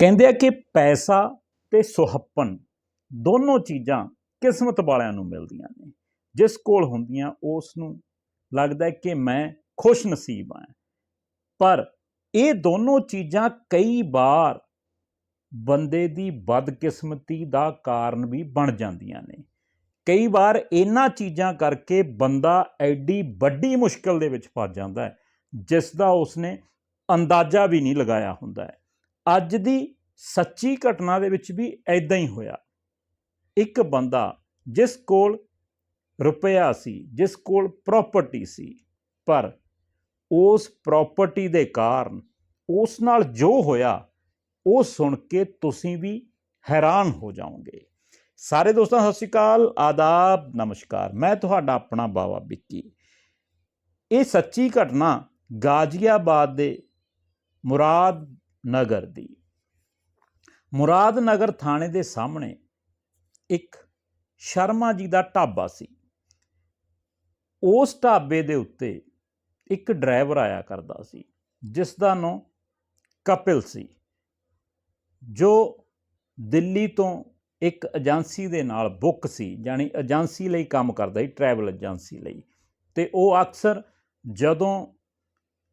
ਕਹਿੰਦੇ ਆ ਕਿ ਪੈਸਾ ਤੇ ਸੁਹੱਪਨ ਦੋਨੋਂ ਚੀਜ਼ਾਂ ਕਿਸਮਤ ਵਾਲਿਆਂ ਨੂੰ ਮਿਲਦੀਆਂ ਨੇ। ਜਿਸ ਕੋਲ ਹੁੰਦੀਆਂ ਉਸ ਨੂੰ ਲੱਗਦਾ ਕਿ ਮੈਂ ਖੁਸ਼ ਨਸੀਬ ਹਾਂ। ਪਰ ਇਹ ਦੋਨੋਂ ਚੀਜ਼ਾਂ ਕਈ ਵਾਰ ਬੰਦੇ ਦੀ ਬਦਕਿਸਮਤੀ ਦਾ ਕਾਰਨ ਵੀ ਬਣ ਜਾਂਦੀਆਂ ਨੇ। ਕਈ ਵਾਰ ਇਹਨਾਂ ਚੀਜ਼ਾਂ ਕਰਕੇ ਬੰਦਾ ਐਡੀ ਵੱਡੀ ਮੁਸ਼ਕਲ ਦੇ ਵਿੱਚ ਫਸ ਜਾਂਦਾ ਹੈ, ਜਿਸ ਦਾ ਉਸਨੇ ਅੰਦਾਜ਼ਾ ਵੀ ਨਹੀਂ ਲਗਾਇਆ ਹੁੰਦਾ ਹੈ। ਅੱਜ ਦੀ ਸੱਚੀ ਘਟਨਾ ਦੇ ਵਿੱਚ ਵੀ ਐਦਾਂ ਹੀ ਹੋਇਆ। ਇੱਕ ਬੰਦਾ ਜਿਸ ਕੋਲ ਰੁਪਇਆ ਸੀ, ਜਿਸ ਕੋਲ ਪ੍ਰਾਪਰਟੀ ਸੀ, ਪਰ ਉਸ ਪ੍ਰਾਪਰਟੀ ਦੇ ਕਾਰਨ ਉਸ ਨਾਲ ਜੋ ਹੋਇਆ, ਉਹ ਸੁਣ ਕੇ ਤੁਸੀਂ ਵੀ ਹੈਰਾਨ ਹੋ ਜਾਓਗੇ। ਸਾਰੇ ਦੋਸਤਾਂ, ਸਤਿ ਸ਼੍ਰੀ ਅਕਾਲ, ਆਦਾਬ, ਨਮਸਕਾਰ। ਮੈਂ ਤੁਹਾਡਾ ਆਪਣਾ ਬਾਵਾ ਵਿੱਕੀ। ਇਹ ਸੱਚੀ ਘਟਨਾ ਗਾਜ਼ੀਆਬਾਦ ਦੇ ਮੁਰਾਦ ਨਗਰ ਦੀ। ਮੁਰਾਦ ਨਗਰ ਥਾਣੇ ਦੇ ਸਾਹਮਣੇ ਇੱਕ ਸ਼ਰਮਾ ਜੀ ਦਾ ਢਾਬਾ ਸੀ। ਉਸ ਢਾਬੇ ਦੇ ਉੱਤੇ ਇੱਕ ਡਰਾਈਵਰ ਆਇਆ ਕਰਦਾ ਸੀ ਜਿਸ ਦਾ ਨਾਮ ਕਪਿਲ ਸੀ, ਜੋ ਦਿੱਲੀ ਤੋਂ ਇੱਕ ਏਜੰਸੀ ਦੇ ਨਾਲ ਬੁੱਕ ਸੀ, ਯਾਨੀ ਏਜੰਸੀ ਲਈ ਕੰਮ ਕਰਦਾ ਸੀ, ਟਰੈਵਲ ਏਜੰਸੀ ਲਈ। ਤੇ ਉਹ ਅਕਸਰ ਜਦੋਂ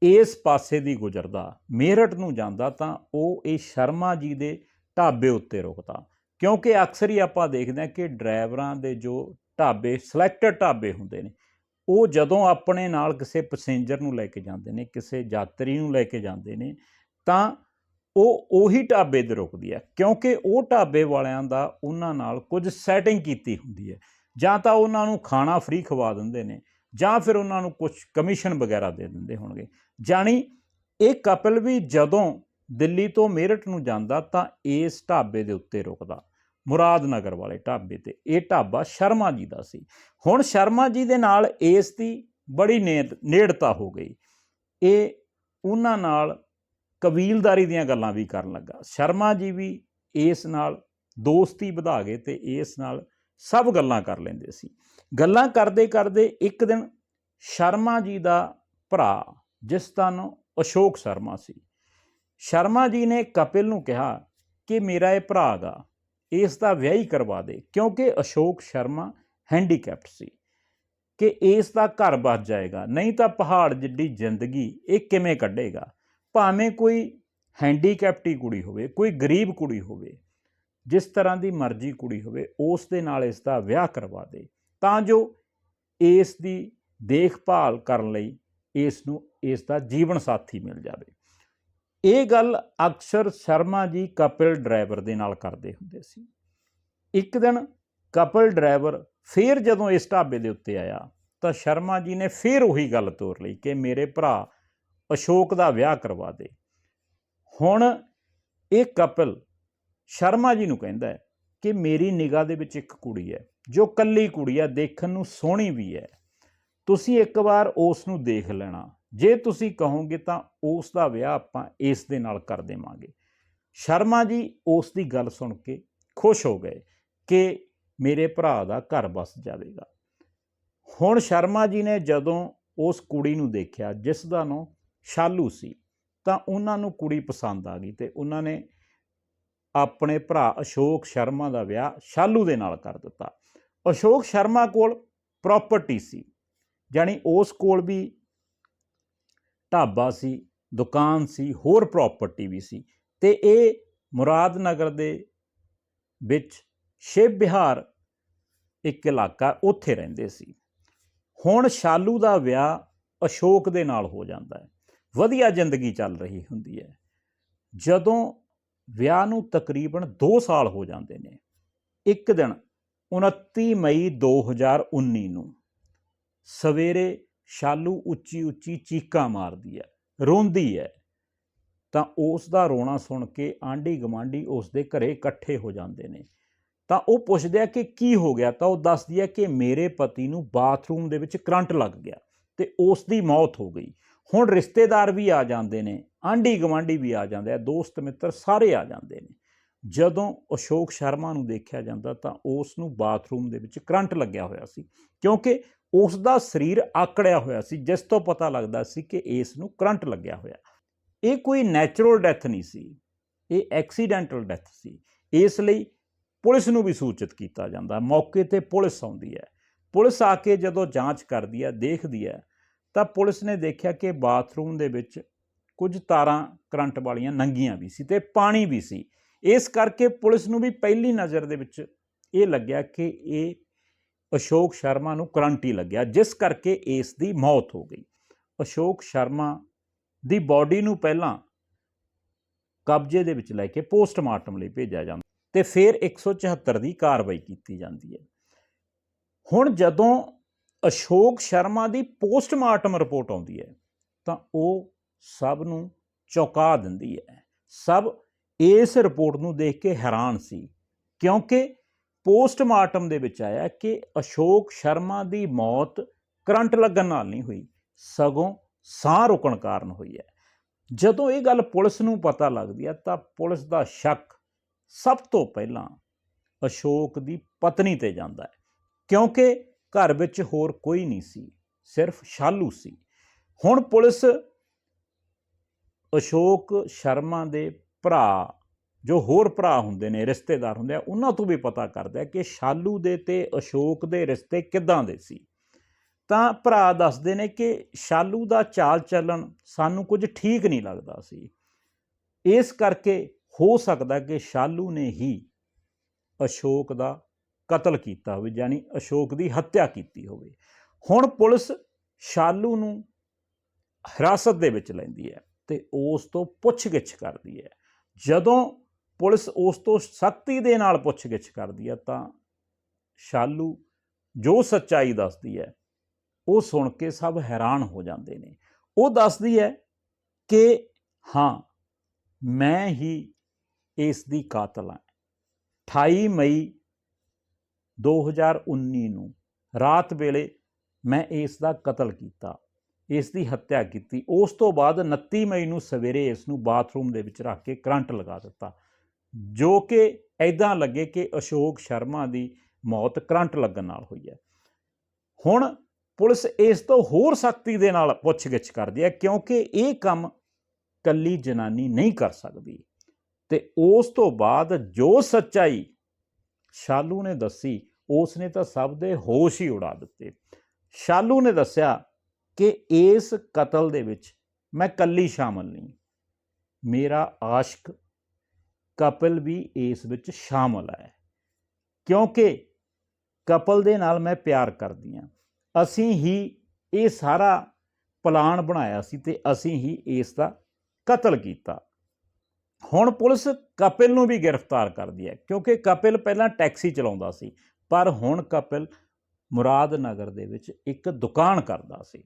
ਇਸ ਪਾਸੇ ਦੀ ਗੁਜ਼ਰਦਾ, ਮੇਰਠ ਨੂੰ ਜਾਂਦਾ ਤਾਂ ਉਹ ਇਹ ਸ਼ਰਮਾ ਜੀ ਦੇ ਢਾਬੇ ਉੱਤੇ ਰੁਕਦਾ। ਕਿਉਂਕਿ ਅਕਸਰ ਹੀ ਆਪਾਂ ਦੇਖਦੇ ਹਾਂ ਕਿ ਡਰਾਈਵਰਾਂ ਦੇ ਜੋ ਢਾਬੇ ਸਿਲੈਕਟਡ ਢਾਬੇ ਹੁੰਦੇ ਨੇ, ਉਹ ਜਦੋਂ ਆਪਣੇ ਨਾਲ ਕਿਸੇ ਪੈਸੇਂਜਰ ਨੂੰ ਲੈ ਕੇ ਜਾਂਦੇ ਨੇ, ਕਿਸੇ ਯਾਤਰੀ ਨੂੰ ਲੈ ਕੇ ਜਾਂਦੇ ਨੇ, ਤਾਂ ਉਹ ਉਹੀ ਢਾਬੇ ਤੇ ਰੁਕਦੀ ਹੈ। ਕਿਉਂਕਿ ਉਹ ਢਾਬੇ ਵਾਲਿਆਂ ਦਾ ਉਹਨਾਂ ਨਾਲ ਕੁਝ ਸੈਟਿੰਗ ਕੀਤੀ ਹੁੰਦੀ ਹੈ। ਜਾਂ ਤਾਂ ਉਹਨਾਂ ਨੂੰ ਖਾਣਾ ਫ੍ਰੀ ਖਵਾ ਦਿੰਦੇ ਨੇ ਜਾਂ ਫਿਰ ਉਹਨਾਂ ਨੂੰ ਕੁਝ ਕਮਿਸ਼ਨ ਵਗੈਰਾ ਦੇ ਦਿੰਦੇ ਹੋਣਗੇ। ਜਾਣੀ ਇਹ ਕਪਲ ਵੀ ਜਦੋਂ ਦਿੱਲੀ ਤੋਂ ਮੇਰਠ ਨੂੰ ਜਾਂਦਾ ਤਾਂ ਇਸ ਢਾਬੇ ਦੇ ਉੱਤੇ ਰੁਕਦਾ ਮੁਰਾਦ ਨਗਰ ਵਾਲੇ ਢਾਬੇ ਤੇ। ਇਹ ਢਾਬਾ ਸ਼ਰਮਾ ਜੀ ਦਾ ਸੀ। ਹੁਣ ਸ਼ਰਮਾ ਜੀ ਦੇ ਨਾਲ ਇਸ ਦੀ ਬੜੀ ਨੇੜ- ਨੇੜਤਾ ਹੋ ਗਈ। ਇਹ ਉਹਨਾਂ ਨਾਲ ਕਬੀਲਦਾਰੀ ਦੀਆਂ ਗੱਲਾਂ ਵੀ ਕਰਨ ਲੱਗਾ। ਸ਼ਰਮਾ ਜੀ ਵੀ ਇਸ ਨਾਲ ਦੋਸਤੀ ਵਧਾ ਗਏ ਤੇ ਇਸ ਨਾਲ ਸਭ ਗੱਲਾਂ ਕਰ ਲੈਂਦੇ ਸੀ। ਗੱਲਾਂ ਕਰਦੇ ਕਰਦੇ ਇੱਕ ਦਿਨ ਸ਼ਰਮਾ ਜੀ ਦਾ ਭਰਾ, ਜਿਸ ਦਾ ਨਾਮ ਅਸ਼ੋਕ ਸ਼ਰਮਾ ਸੀ, ਸ਼ਰਮਾ ਜੀ ਨੇ ਕਪਿਲ ਨੂੰ ਕਿਹਾ ਕਿ ਮੇਰਾ ਇਹ ਭਰਾ ਗਾ, ਇਸ ਦਾ ਵਿਆਹ ਹੀ ਕਰਵਾ ਦੇ, ਕਿਉਂਕਿ ਅਸ਼ੋਕ ਸ਼ਰਮਾ ਹੈਂਡੀਕੈਪਟ ਸੀ, ਕਿ ਇਸ ਦਾ ਘਰ ਬਚ ਜਾਏਗਾ, ਨਹੀਂ ਤਾਂ ਪਹਾੜ ਜਿੱਡੀ ਜ਼ਿੰਦਗੀ ਇਹ ਕਿਵੇਂ ਕੱਢੇਗਾ, ਭਾਵੇਂ ਕੋਈ ਹੈਂਡੀਕੈਪਟੀ ਕੁੜੀ ਹੋਵੇ, ਕੋਈ ਗਰੀਬ ਕੁੜੀ ਹੋਵੇ, ਜਿਸ ਤਰ੍ਹਾਂ ਦੀ ਮਰਜ਼ੀ ਕੁੜੀ ਹੋਵੇ, ਉਸ ਦੇ ਨਾਲ ਇਸ ਦਾ ਵਿਆਹ ਕਰਵਾ ਦੇ ਤਾਂ ਜੋ ਇਸ ਦੀ ਦੇਖਭਾਲ ਕਰਨ ਲਈ ਇਸ ਨੂੰ, ਇਸ ਦਾ ਜੀਵਨ ਸਾਥੀ ਮਿਲ ਜਾਵੇ। ਇਹ ਗੱਲ ਅਕਸਰ ਸ਼ਰਮਾ ਜੀ ਕਪਿਲ ਡਰਾਈਵਰ ਦੇ ਨਾਲ ਕਰਦੇ ਹੁੰਦੇ ਸੀ। ਇੱਕ ਦਿਨ ਕਪਿਲ ਡਰਾਈਵਰ ਫੇਰ ਜਦੋਂ ਇਸ ਢਾਬੇ ਦੇ ਉੱਤੇ ਆਇਆ, ਤਾਂ ਸ਼ਰਮਾ ਜੀ ਨੇ ਫੇਰ ਉਹੀ ਗੱਲ ਤੋਰ ਲਈ ਕਿ ਮੇਰੇ ਭਰਾ ਅਸ਼ੋਕ ਦਾ ਵਿਆਹ ਕਰਵਾ ਦੇ। ਹੁਣ ਇਹ ਕਪਿਲ ਸ਼ਰਮਾ ਜੀ ਨੂੰ ਕਹਿੰਦਾ ਹੈ ਕਿ ਮੇਰੀ ਨਿਗਾਹ ਦੇ ਵਿੱਚ ਇੱਕ ਕੁੜੀ ਹੈ, ਜੋ ਕੱਲੀ ਕੁੜੀ ਹੈ, ਦੇਖਣ ਨੂੰ ਸੋਹਣੀ ਵੀ ਹੈ। ਤੁਸੀਂ ਇੱਕ ਵਾਰ ਉਸ ਨੂੰ ਦੇਖ ਲੈਣਾ। ਜੇ ਤੁਸੀਂ ਕਹੋਗੇ ਤਾਂ ਉਸ ਦਾ ਵਿਆਹ ਆਪਾਂ ਇਸ ਦੇ ਨਾਲ ਕਰ ਦੇਵਾਂਗੇ। ਸ਼ਰਮਾ ਜੀ, ਉਸ ਦੀ ਗੱਲ ਸੁਣ ਕੇ ਖੁਸ਼ ਹੋ ਗਏ ਕਿ ਮੇਰੇ ਭਰਾ ਦਾ ਘਰ ਬਸ ਜਾਵੇਗਾ। ਹੁਣ ਸ਼ਰਮਾ ਜੀ ਨੇ ਜਦੋਂ ਉਸ ਕੁੜੀ ਨੂੰ ਦੇਖਿਆ, ਜਿਸ ਦਾ ਨਾਂ ਸ਼ਾਲੂ ਸੀ, ਤਾਂ ਉਹਨਾਂ ਨੂੰ ਕੁੜੀ ਪਸੰਦ ਆ ਗਈ ਤੇ ਉਹਨਾਂ ਨੇ ਆਪਣੇ ਭਰਾ ਅਸ਼ੋਕ ਸ਼ਰਮਾ ਦਾ ਵਿਆਹ ਸ਼ਾਲੂ ਦੇ ਨਾਲ ਕਰ ਦਿੱਤਾ। ਅਸ਼ੋਕ ਸ਼ਰਮਾ ਕੋਲ ਪ੍ਰਾਪਰਟੀ ਸੀ ਜਾਣੀ ਉਸ ਕੋਲ ਵੀ ਢਾਬਾ ਸੀ, ਦੁਕਾਨ ਸੀ, ਹੋਰ ਪ੍ਰਾਪਰਟੀ ਵੀ ਸੀ ਤੇ ਇਹ ਮੁਰਾਦ ਨਗਰ ਦੇ ਵਿੱਚ ਸ਼ਿਵ ਬਿਹਾਰ ਇੱਕ ਇਲਾਕਾ ਉੱਥੇ ਰਹਿੰਦੇ ਸੀ। ਹੁਣ ਸ਼ਾਲੂ ਦਾ ਵਿਆਹ ਅਸ਼ੋਕ ਦੇ ਨਾਲ ਹੋ ਜਾਂਦਾ ਹੈ। ਵਧੀਆ ਜ਼ਿੰਦਗੀ ਚੱਲ ਰਹੀ ਹੁੰਦੀ ਹੈ। ਜਦੋਂ ਵਿਆਹ ਨੂੰ ਤਕਰੀਬਨ 2 ਸਾਲ ਹੋ ਜਾਂਦੇ ਨੇ। ਇੱਕ ਦਿਨ 29 ਮਈ 2019 ਨੂੰ ਸਵੇਰੇ ਸ਼ਾਲੂ ਉੱਚੀ ਉੱਚੀ ਚੀਕਾਂ ਮਾਰਦੀ ਹੈ, ਰੋਂਦੀ ਹੈ। ਤਾਂ ਉਸ ਦਾ ਰੋਣਾ ਸੁਣ ਕੇ ਆਂਢੀ ਗਮਾਂਡੀ ਉਸ ਦੇ ਘਰੇ ਇਕੱਠੇ ਹੋ ਜਾਂਦੇ ਨੇ। ਤਾਂ ਉਹ ਪੁੱਛਦੇ ਆ ਕਿ ਕੀ ਹੋ ਗਿਆ? ਤਾਂ ਉਹ ਦੱਸਦੀ ਹੈ ਕਿ ਮੇਰੇ ਪਤੀ ਨੂੰ ਬਾਥਰੂਮ ਦੇ ਵਿੱਚ ਕਰੰਟ ਲੱਗ ਗਿਆ ਤੇ ਉਸ ਦੀ ਮੌਤ ਹੋ ਗਈ। ਹੁਣ ਰਿਸ਼ਤੇਦਾਰ ਵੀ ਆ ਜਾਂਦੇ ਨੇ, ਆਂਢੀ ਗਵਾਂਢੀ ਵੀ ਆ ਜਾਂਦੇ ਆ ਦੋਸਤ ਮਿੱਤਰ ਸਾਰੇ ਆ ਜਾਂਦੇ ਨੇ। ਜਦੋਂ ਅਸ਼ੋਕ ਸ਼ਰਮਾ ਨੂੰ ਦੇਖਿਆ ਜਾਂਦਾ ਤਾਂ ਉਸ ਨੂੰ ਬਾਥਰੂਮ ਦੇ ਵਿੱਚ ਕਰੰਟ ਲੱਗਿਆ ਹੋਇਆ ਸੀ, ਕਿਉਂਕਿ ਉਸ ਦਾ ਸਰੀਰ ਆਕੜਿਆ ਹੋਇਆ ਸੀ, ਜਿਸ ਤੋਂ ਪਤਾ ਲੱਗਦਾ ਸੀ ਕਿ ਇਸ ਨੂੰ ਕਰੰਟ ਲੱਗਿਆ ਹੋਇਆ। ਇਹ ਕੋਈ ਨੈਚੁਰਲ ਡੈਥ ਨਹੀਂ ਸੀ, ਇਹ ਐਕਸੀਡੈਂਟਲ ਡੈਥ ਸੀ। ਇਸ ਲਈ ਪੁਲਿਸ ਨੂੰ ਵੀ ਸੂਚਿਤ ਕੀਤਾ ਜਾਂਦਾ, ਮੌਕੇ ਤੇ ਪੁਲਿਸ ਆਉਂਦੀ ਹੈ। ਪੁਲਿਸ ਆ ਕੇ ਜਦੋਂ ਜਾਂਚ ਕਰਦੀ ਹੈ, ਦੇਖਦੀ ਹੈ ਤਾਂ ਪੁਲਿਸ ਨੇ ਦੇਖਿਆ ਕਿ ਬਾਥਰੂਮ ਦੇ ਵਿੱਚ ਕੁਝ ਤਾਰਾਂ ਕਰੰਟ ਵਾਲੀਆਂ ਨੰਗੀਆਂ ਵੀ ਸੀ ਤੇ ਪਾਣੀ ਵੀ ਸੀ। ਇਸ ਕਰਕੇ ਪੁਲਿਸ ਨੂੰ ਵੀ ਪਹਿਲੀ ਨਜ਼ਰ ਦੇ ਵਿੱਚ ਇਹ ਲੱਗਿਆ ਕਿ ਇਹ ਅਸ਼ੋਕ ਸ਼ਰਮਾ ਨੂੰ ਕਰੰਟ ਹੀ ਲੱਗਿਆ, ਜਿਸ ਕਰਕੇ ਇਸ ਦੀ ਮੌਤ ਹੋ ਗਈ। ਅਸ਼ੋਕ ਸ਼ਰਮਾ ਦੀ ਬਾਡੀ ਨੂੰ ਪਹਿਲਾਂ ਕਬਜ਼ੇ ਦੇ ਵਿੱਚ ਲੈ ਕੇ ਪੋਸਟਮਾਰਟਮ ਲਈ ਭੇਜਿਆ ਜਾਂਦਾ ਤੇ ਫਿਰ 174 ਦੀ ਕਾਰਵਾਈ ਕੀਤੀ ਜਾਂਦੀ ਹੈ। ਹੁਣ ਜਦੋਂ ਅਸ਼ੋਕ ਸ਼ਰਮਾ ਦੀ ਪੋਸਟਮਾਰਟਮ ਰਿਪੋਰਟ ਆਉਂਦੀ ਹੈ, ਤਾਂ ਉਹ ਸਭ ਨੂੰ ਚੌਕਾ ਦਿੰਦੀ ਹੈ। ਸਭ ਇਸ ਰਿਪੋਰਟ ਨੂੰ ਦੇਖ ਕੇ ਹੈਰਾਨ ਸੀ, ਕਿਉਂਕਿ ਪੋਸਟਮਾਰਟਮ ਦੇ ਵਿੱਚ ਆਇਆ ਕਿ ਅਸ਼ੋਕ ਸ਼ਰਮਾ ਦੀ ਮੌਤ ਕਰੰਟ ਲੱਗਣ ਨਾਲ ਨਹੀਂ ਹੋਈ, ਸਗੋਂ ਸਾਹ ਰੁਕਣ ਕਾਰਨ ਹੋਈ ਹੈ। ਜਦੋਂ ਇਹ ਗੱਲ ਪੁਲਿਸ ਨੂੰ ਪਤਾ ਲੱਗਦੀ ਹੈ, ਤਾਂ ਪੁਲਿਸ ਦਾ ਸ਼ੱਕ ਸਭ ਤੋਂ ਪਹਿਲਾਂ ਅਸ਼ੋਕ ਦੀ ਪਤਨੀ ਤੇ ਜਾਂਦਾ ਹੈ, ਕਿਉਂਕਿ ਘਰ ਵਿੱਚ ਹੋਰ ਕੋਈ ਨਹੀਂ ਸੀ, ਸਿਰਫ ਸ਼ਾਲੂ ਸੀ। ਹੁਣ ਪੁਲਿਸ ਅਸ਼ੋਕ ਸ਼ਰਮਾ ਦੇ ਭਰਾ, ਜੋ ਹੋਰ ਭਰਾ ਹੁੰਦੇ ਨੇ, ਰਿਸ਼ਤੇਦਾਰ ਹੁੰਦੇ ਆ, ਉਹਨਾਂ ਤੋਂ ਵੀ ਪਤਾ ਕਰਦਾ ਕਿ ਸ਼ਾਲੂ ਦੇ ਤੇ ਅਸ਼ੋਕ ਦੇ ਰਿਸ਼ਤੇ ਕਿੱਦਾਂ ਦੇ ਸੀ। ਤਾਂ ਭਰਾ ਦੱਸਦੇ ਨੇ ਕਿ ਸ਼ਾਲੂ ਦਾ ਚਾਲ ਚੱਲਣ ਸਾਨੂੰ ਕੁਝ ਠੀਕ ਨਹੀਂ ਲੱਗਦਾ ਸੀ। ਇਸ ਕਰਕੇ ਹੋ ਸਕਦਾ ਕਿ ਸ਼ਾਲੂ ਨੇ ਹੀ ਅਸ਼ੋਕ ਦਾ ਕਤਲ ਕੀਤਾ ਹੋਵੇ, ਯਾਨੀ ਅਸ਼ੋਕ ਦੀ ਹੱਤਿਆ ਕੀਤੀ ਹੋਵੇ। ਹੁਣ ਪੁਲਿਸ ਸ਼ਾਲੂ ਨੂੰ ਹਿਰਾਸਤ ਦੇ ਵਿੱਚ ਲੈਂਦੀ ਹੈ ਤੇ ਉਸ ਤੋਂ ਪੁੱਛਗਿੱਛ ਕਰਦੀ ਹੈ। ਜਦੋਂ ਪੁਲਿਸ ਉਸ ਤੋਂ ਸਖਤੀ ਦੇ ਨਾਲ ਪੁੱਛਗਿੱਛ ਕਰਦੀ ਹੈ, ਤਾਂ ਸ਼ਾਲੂ ਜੋ ਸੱਚਾਈ ਦੱਸਦੀ ਹੈ, ਉਹ ਸੁਣ ਕੇ ਸਭ ਹੈਰਾਨ ਹੋ ਜਾਂਦੇ ਨੇ। ਉਹ ਦੱਸਦੀ ਹੈ ਕਿ ਹਾਂ, ਮੈਂ ਹੀ ਇਸ ਦੀ ਕਾਤਲ ਹਾਂ। 28 ਮਈ 2019 ਨੂੰ ਰਾਤ ਵੇਲੇ ਮੈਂ ਇਸ ਦਾ ਕਤਲ ਕੀਤਾ, ਇਸ ਦੀ ਹੱਤਿਆ ਕੀਤੀ। ਉਸ ਤੋਂ ਬਾਅਦ 29 ਮਈ ਨੂੰ ਸਵੇਰੇ ਇਸ ਨੂੰ ਬਾਥਰੂਮ ਦੇ ਵਿੱਚ ਰੱਖ ਕੇ ਕਰੰਟ ਲਗਾ ਦਿੱਤਾ, ਜੋ ਕਿ ਐਦਾਂ ਲੱਗੇ ਕਿ ਅਸ਼ੋਕ ਸ਼ਰਮਾ ਦੀ ਮੌਤ ਕਰੰਟ ਲੱਗਣ ਨਾਲ ਹੋਈ ਹੈ। ਹੁਣ ਪੁਲਿਸ ਇਸ ਤੋਂ ਹੋਰ ਸਖਤੀ ਦੇ ਨਾਲ ਪੁੱਛਗਿੱਛ ਕਰਦੀ ਹੈ, ਕਿਉਂਕਿ ਇਹ ਕੰਮ ਕੱਲੀ ਜਨਾਨੀ ਨਹੀਂ ਕਰ ਸਕਦੀ। ਤੇ ਉਸ ਤੋਂ ਬਾਅਦ ਜੋ ਸੱਚਾਈ ਸ਼ਾਲੂ ਨੇ ਦੱਸੀ ਉਸ ਨੇ ਤਾਂ ਸਭ ਦੇ ਹੋਸ਼ ਹੀ ਉਡਾ ਦਿੱਤੇ। ਸ਼ਾਲੂ ਨੇ ਦੱਸਿਆ ਕਿ ਇਸ ਕਤਲ ਦੇ ਵਿੱਚ ਮੈਂ ਕੱਲੀ ਸ਼ਾਮਲ ਨਹੀਂ। ਮੇਰਾ ਆਸ਼ਕ ਕਪਲ ਵੀ ਇਸ ਵਿੱਚ ਸ਼ਾਮਲ ਹੈ। ਕਿਉਂਕਿ ਕਪਲ ਦੇ ਨਾਲ ਮੈਂ ਪਿਆਰ ਕਰਦੀ ਹਾਂ। ਅਸੀਂ ਹੀ ਇਹ ਸਾਰਾ ਪਲਾਨ ਬਣਾਇਆ ਸੀ ਤੇ ਅਸੀਂ ਹੀ ਇਸ ਦਾ ਕਤਲ ਕੀਤਾ। ਹੁਣ ਪੁਲਿਸ ਕਪਿਲ ਨੂੰ ਵੀ ਗ੍ਰਿਫਤਾਰ ਕਰਦੀ ਹੈ ਕਿਉਂਕਿ ਕਪਿਲ ਪਹਿਲਾਂ ਟੈਕਸੀ ਚਲਾਉਂਦਾ ਸੀ। ਪਰ ਹੁਣ ਕਪਿਲ ਮੁਰਾਦ ਨਗਰ ਦੇ ਵਿੱਚ ਇੱਕ ਦੁਕਾਨ ਕਰਦਾ ਸੀ।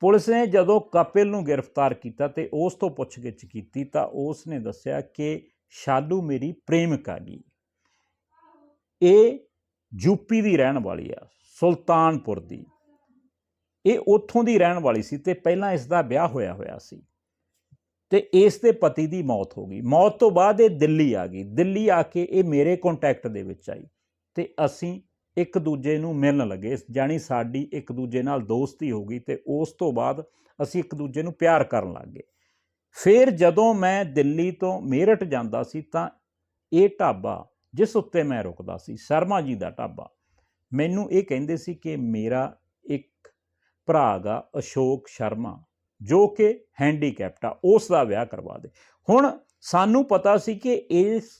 ਪੁਲਿਸ ਨੇ ਜਦੋਂ ਕਪਿਲ ਨੂੰ ਗ੍ਰਿਫਤਾਰ ਕੀਤਾ ਤੇ ਉਸ ਤੋਂ ਪੁੱਛਗਿੱਛ ਕੀਤੀ ਤਾਂ ਉਸ ਨੇ ਦੱਸਿਆ ਕਿ ਸ਼ਾਲੂ ਮੇਰੀ ਪ੍ਰੇਮਿਕਾ ਗਈ ਇਹ ਯੂਪੀ ਦੀ ਰਹਿਣ ਵਾਲੀ ਆ, ਸੁਲਤਾਨਪੁਰ ਦੀ। ਇਹ ਉੱਥੋਂ ਦੀ ਰਹਿਣ ਵਾਲੀ ਸੀ ਤੇ ਪਹਿਲਾਂ ਇਸ ਦਾ ਵਿਆਹ ਹੋਇਆ ਹੋਇਆ ਸੀ। ਤੇ ਇਸ ਦੇ ਪਤੀ ਦੀ ਮੌਤ ਹੋ ਗਈ। ਮੌਤ ਤੋਂ ਬਾਅਦ ਇਹ ਦਿੱਲੀ ਆ ਗਈ। ਦਿੱਲੀ ਆ ਕੇ ਇਹ ਮੇਰੇ ਕੰਟੈਕਟ ਦੇ ਵਿੱਚ ਆਈ। ਤੇ ਅਸੀਂ ਇੱਕ ਦੂਜੇ ਨੂੰ ਮਿਲਣ ਲੱਗੇ ਜਾਣੀ ਸਾਡੀ ਇੱਕ ਦੂਜੇ ਨਾਲ ਦੋਸਤੀ ਹੋ ਗਈ ਤੇ ਉਸ ਤੋਂ ਬਾਅਦ ਅਸੀਂ ਇੱਕ ਦੂਜੇ ਨੂੰ ਪਿਆਰ ਕਰਨ ਲੱਗ ਗਏ। ਫਿਰ ਜਦੋਂ ਮੈਂ ਦਿੱਲੀ ਤੋਂ ਮੇਰਠ ਜਾਂਦਾ ਸੀ ਤਾਂ ਇਹ ਢਾਬਾ ਜਿਸ ਉੱਤੇ ਮੈਂ ਰੁਕਦਾ ਸੀ, ਸ਼ਰਮਾ ਜੀ ਦਾ ਢਾਬਾ, ਮੈਨੂੰ ਇਹ ਕਹਿੰਦੇ ਸੀ ਕਿ ਮੇਰਾ ਇੱਕ ਭਰਾ ਗਾ ਅਸ਼ੋਕ ਸ਼ਰਮਾ ਜੋ ਕਿ ਹੈਂਡੀਕੈਪਟ ਆ, ਉਸ ਦਾ ਵਿਆਹ ਕਰਵਾ ਦੇ। ਹੁਣ ਸਾਨੂੰ ਪਤਾ ਸੀ ਕਿ ਇਸ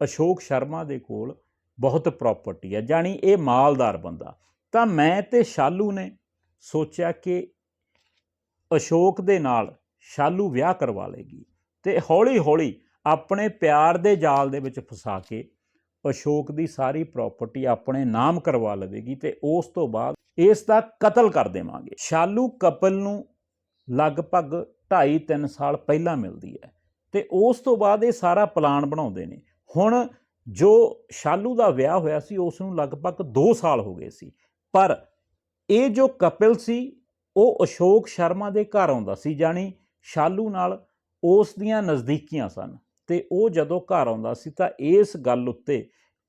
ਅਸ਼ੋਕ ਸ਼ਰਮਾ ਦੇ ਕੋਲ ਬਹੁਤ ਪ੍ਰਾਪਰਟੀ ਹੈ, ਜਾਣੀ ਇਹ ਮਾਲਦਾਰ ਬੰਦਾ। ਤਾਂ ਮੈਂ ਤੇ ਸ਼ਾਲੂ ਨੇ ਸੋਚਿਆ ਕਿ ਅਸ਼ੋਕ ਦੇ ਨਾਲ ਸ਼ਾਲੂ ਵਿਆਹ ਕਰਵਾ ਲੇਗੀ ਤੇ ਹੌਲੀ-ਹੌਲੀ ਆਪਣੇ ਪਿਆਰ ਦੇ ਜਾਲ ਦੇ ਵਿੱਚ ਫਸਾ ਕੇ ਅਸ਼ੋਕ ਦੀ ਸਾਰੀ ਪ੍ਰਾਪਰਟੀ ਆਪਣੇ ਨਾਮ ਕਰਵਾ ਲਵੇਗੀ ਤੇ ਉਸ ਤੋਂ ਬਾਅਦ ਇਸ ਦਾ ਕਤਲ ਕਰ ਦੇਵਾਂਗੇ। ਸ਼ਾਲੂ ਕਪਲ ਨੂੰ ਲਗਭਗ 2.5-3 ਸਾਲ ਪਹਿਲਾਂ ਮਿਲਦੀ ਹੈ ਤੇ ਉਸ ਤੋਂ ਬਾਅਦ ਇਹ ਸਾਰਾ ਪਲਾਨ ਬਣਾਉਂਦੇ ਨੇ। ਹੁਣ ਜੋ ਸ਼ਾਲੂ ਦਾ ਵਿਆਹ ਹੋਇਆ ਸੀ, ਉਸ ਨੂੰ ਲਗਭਗ 2 ਸਾਲ ਹੋ ਗਏ ਸੀ। ਪਰ ਇਹ ਜੋ ਕਪਿਲ ਸੀ, ਉਹ ਅਸ਼ੋਕ ਸ਼ਰਮਾ ਦੇ ਘਰ ਆਉਂਦਾ ਸੀ ਜਾਣੀ ਸ਼ਾਲੂ ਨਾਲ ਉਸ ਦੀਆਂ ਨਜ਼ਦੀਕੀਆਂ ਸਨ। ਤੇ ਉਹ ਜਦੋਂ ਘਰ ਆਉਂਦਾ ਸੀ, ਤਾਂ ਇਸ ਗੱਲ ਉੱਤੇ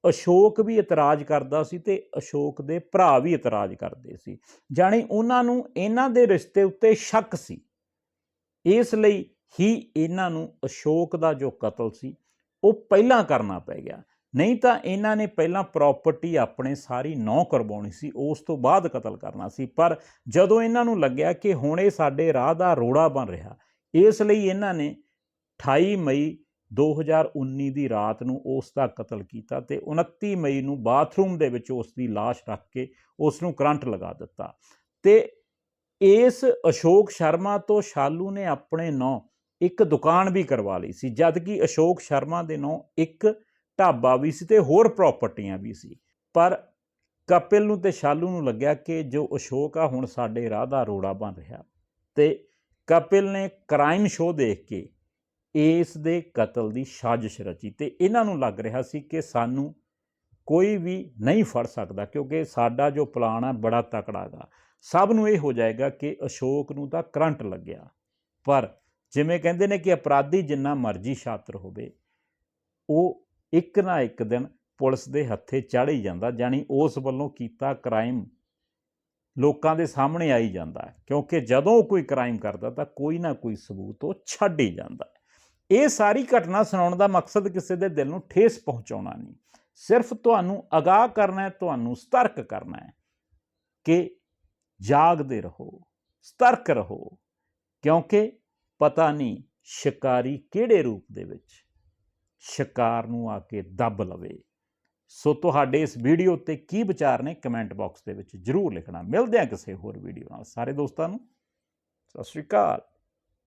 ਅਸ਼ੋਕ ਵੀ ਇਤਰਾਜ਼ ਕਰਦਾ ਸੀ ਤੇ ਅਸ਼ੋਕ ਦੇ ਭਰਾ ਵੀ ਇਤਰਾਜ਼ ਕਰਦੇ ਸੀ। ਜਾਣੀ ਉਹਨਾਂ ਨੂੰ ਇਹਨਾਂ ਦੇ ਰਿਸ਼ਤੇ ਉੱਤੇ ਸ਼ੱਕ ਸੀ। ਇਸ ਲਈ ਹੀ ਇਹਨਾਂ ਨੂੰ ਅਸ਼ੋਕ ਦਾ ਜੋ ਕਤਲ ਸੀ ਉਹ ਪਹਿਲਾਂ ਕਰਨਾ ਪੈ ਗਿਆ। ਨਹੀਂ ਤਾਂ ਇਹਨਾਂ ਨੇ ਪਹਿਲਾਂ ਪ੍ਰਾਪਰਟੀ ਆਪਣੇ ਸਾਰੀ ਨੌ ਕਰਵਾਉਣੀ ਸੀ, ਉਸ ਤੋਂ ਬਾਅਦ ਕਤਲ ਕਰਨਾ ਸੀ। ਪਰ ਜਦੋਂ ਇਹਨਾਂ ਨੂੰ ਲੱਗਿਆ ਕਿ ਹੁਣ ਇਹ ਸਾਡੇ ਰਾਹ ਦਾ ਰੋੜਾ ਬਣ ਰਿਹਾ, ਇਸ ਲਈ ਇਹਨਾਂ ਨੇ 28 ਮਈ 2019 ਦੀ ਰਾਤ ਨੂੰ ਉਸ ਦਾ ਕਤਲ ਕੀਤਾ ਤੇ 29 ਮਈ ਨੂੰ ਬਾਥਰੂਮ ਦੇ ਵਿੱਚ ਉਸ ਦੀ ਲਾਸ਼ ਰੱਖ ਕੇ ਉਸ ਨੂੰ ਕਰੰਟ ਲਗਾ ਦਿੱਤਾ। ਤੇ ਇਸ ਅਸ਼ੋਕ ਸ਼ਰਮਾ ਤੋਂ ਸ਼ਾਲੂ ਨੇ ਆਪਣੇ ਨੌ ਇੱਕ ਦੁਕਾਨ ਵੀ ਕਰਵਾ ਲਈ ਸੀ, ਜਦ ਕਿ ਅਸ਼ੋਕ ਸ਼ਰਮਾ ਦੇ ਨਾਂ ਇੱਕ ਢਾਬਾ ਵੀ ਸੀ ਤੇ ਹੋਰ ਪ੍ਰਾਪਰਟੀਆਂ ਵੀ ਸੀ। ਪਰ ਕਪਿਲ ਨੂੰ ਤੇ ਸ਼ਾਲੂ ਨੂੰ ਲੱਗਿਆ ਕਿ ਜੋ ਅਸ਼ੋਕ ਆ, ਹੁਣ ਸਾਡੇ ਰਾਹ ਦਾ ਰੋੜਾ ਬਣ ਰਿਹਾ। ਤੇ ਕਪਿਲ ਨੇ ਕ੍ਰਾਈਮ ਸ਼ੋਅ ਦੇਖ ਕੇ ਇਸ ਦੇ ਕਤਲ ਦੀ ਸਾਜ਼ਿਸ਼ ਰਚੀ ਤੇ ਇਹਨਾਂ ਨੂੰ ਲੱਗ ਰਿਹਾ ਸੀ ਕਿ ਸਾਨੂੰ ਕੋਈ ਵੀ ਨਹੀਂ ਫੜ ਸਕਦਾ, ਕਿਉਂਕਿ ਸਾਡਾ ਜੋ ਪਲਾਨ ਆ, ਬੜਾ ਤਕੜਾ ਗਾ। ਸਭ ਨੂੰ ਇਹ ਹੋ ਜਾਏਗਾ ਕਿ ਅਸ਼ੋਕ ਨੂੰ ਤਾਂ ਕਰੰਟ ਲੱਗਿਆ। ਪਰ ਜਿਵੇਂ ਕਹਿੰਦੇ ਨੇ ਕਿ ਅਪਰਾਧੀ ਜਿੰਨਾ ਮਰਜ਼ੀ ਛਾਤਰ ਹੋਵੇ, ਉਹ ਇੱਕ ਨਾ ਇੱਕ ਦਿਨ ਪੁਲਿਸ ਦੇ ਹੱਥੇ ਚੜ੍ਹ ਹੀ ਜਾਂਦਾ ਜਾਨੀ ਉਸ ਵੱਲੋਂ ਕੀਤਾ ਕ੍ਰਾਈਮ ਲੋਕਾਂ ਦੇ ਸਾਹਮਣੇ ਆਈ ਜਾਂਦਾ ਹੈ, ਕਿਉਂਕਿ ਜਦੋਂ ਕੋਈ ਕ੍ਰਾਈਮ ਕਰਦਾ ਤਾਂ ਕੋਈ ਨਾ ਕੋਈ ਸਬੂਤ ਉਹ ਛੱਡ ਹੀ ਜਾਂਦਾ ਹੈ। ਇਹ ਸਾਰੀ ਘਟਨਾ ਸੁਣਾਉਣ ਦਾ ਮਕਸਦ ਕਿਸੇ ਦੇ ਦਿਲ ਨੂੰ ਠੇਸ ਪਹੁੰਚਾਉਣਾ ਨਹੀਂ, ਸਿਰਫ ਤੁਹਾਨੂੰ ਅਗਾਹ ਕਰਨਾ ਹੈ, ਤੁਹਾਨੂੰ ਸਤਰਕ ਕਰਨਾ ਹੈ ਕਿ ਜਾਗਦੇ ਰਹੋ, ਸਤਰਕ ਰਹੋ, ਕਿਉਂਕਿ ਪਤਾ ਨਹੀਂ ਸ਼ਿਕਾਰੀ ਕਿਹੜੇ ਰੂਪ ਦੇ ਵਿੱਚ ਸ਼ਿਕਾਰ ਨੂੰ ਆ ਕੇ ਦੱਬ ਲਵੇ। ਸੋ ਤੁਹਾਡੇ ਇਸ ਵੀਡੀਓ ਤੇ ਕੀ ਵਿਚਾਰ ਨੇ ਕਮੈਂਟ ਬਾਕਸ ਦੇ ਵਿੱਚ ਜਰੂਰ ਲਿਖਣਾ। ਮਿਲਦੇ ਹਾਂ ਕਿਸੇ ਹੋਰ ਵੀਡੀਓ ਨਾਲ। ਸਾਰੇ ਦੋਸਤਾਂ ਨੂੰ ਸਤਿ ਸ਼੍ਰੀ ਅਕਾਲ।